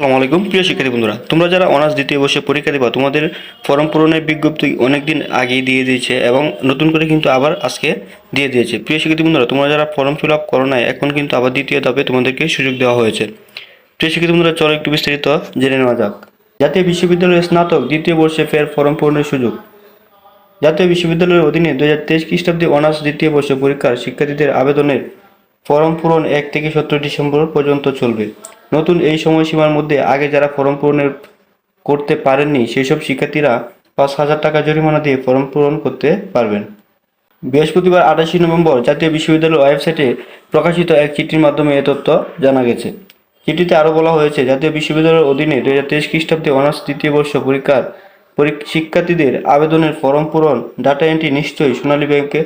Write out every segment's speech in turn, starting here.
আসসালামু আলাইকুম। প্রিয় শিক্ষার্থী বন্ধুরা, তোমরা যারা অনার্স দ্বিতীয় বর্ষে পরীক্ষা দিবা তোমাদের ফর্ম পূরণের বিজ্ঞপ্তি অনেকদিন আগেই দিয়ে দিয়েছে এবং নতুন করে কিন্তু আবার আজকে দিয়ে দিয়েছে। প্রিয় শিক্ষার্থী বন্ধুরা, তোমরা যারা ফর্ম ফিল আপ করো নাই, এখন কিন্তু আবার দ্বিতীয় ধাপে তোমাদেরকে সুযোগ দেওয়া হয়েছে। প্রিয় শিক্ষার্থী বন্ধুরা, চলো একটু বিস্তারিত জেনে নেওয়া যাক। জাতীয় বিশ্ববিদ্যালয়ের স্নাতক দ্বিতীয় বর্ষে ফের ফর্ম পূরণের সুযোগ। জাতীয় বিশ্ববিদ্যালয়ের অধীনে দু হাজার তেইশ খ্রিস্টাব্দে অনার্স দ্বিতীয় বর্ষ পরীক্ষার শিক্ষার্থীদের আবেদনের ফর্ম পূরণ এক থেকে সতেরো ডিসেম্বর পর্যন্ত চলবে। নতুন এই সময়সীমার মধ্যে আগে যারা ফর্ম পূরণের করতে পারেননি, সেসব শিক্ষার্থীরা পাঁচ হাজার টাকা জরিমানা দিয়ে ফর্ম পূরণ করতে পারবেন। বৃহস্পতিবার আঠাশে নভেম্বর জাতীয় বিশ্ববিদ্যালয়ের ওয়েবসাইটে প্রকাশিত এক চিঠির মাধ্যমে এ তথ্য জানা গেছে। চিঠিতে আরও বলা হয়েছে, জাতীয় বিশ্ববিদ্যালয়ের অধীনে দু হাজার তেইশ খ্রিস্টাব্দে অনার্স তৃতীয় বর্ষ পরীক্ষার পরী- শিক্ষার্থীদের আবেদনের ফর্ম পূরণ, ডাটা এন্ট্রি নিশ্চয়ই সোনালী ব্যাংকে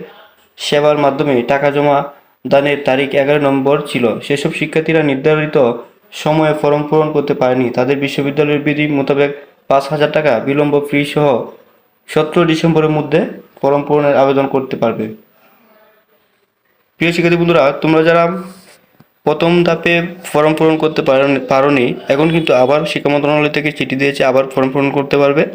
সেবার মাধ্যমে টাকা জমা দানের তারিখ এগারো নম্বর ছিল। সেসব শিক্ষার্থীরা নির্ধারিত সময়ে ফর্ম পূরণ করতে পারেনি। তাদের বিশ্ববিদ্যালয়ের বিধি মোতাবেক পাঁচ হাজার টাকা বিলম্ব ফি সহ সতেরো ডিসেম্বরের মধ্যে ফর্ম পূরণের আবেদন করতে পারবে। প্রিয় শিক্ষার্থী বন্ধুরা, তোমরা যারা প্রথম ধাপে ফর্ম পূরণ করতে পারো- পারোনি, এখন কিন্তু আবার শিক্ষা মন্ত্রণালয় থেকে চিঠি দিয়েছে, আবার ফর্ম পূরণ করতে পারবে।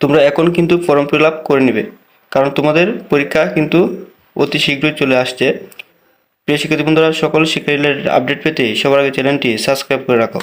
তোমরা এখন কিন্তু ফর্ম ফিল আপ করে নিবে, কারণ তোমাদের পরীক্ষা কিন্তু অতি শীঘ্রই চলে আসছে। প্রিয় শিক্ষার্থী বন্ধুরা সকল শিক্ষা রিলেটেড আপডেট পেতে সবার আগে চ্যানেলটি সাবস্ক্রাইব করে রাখো।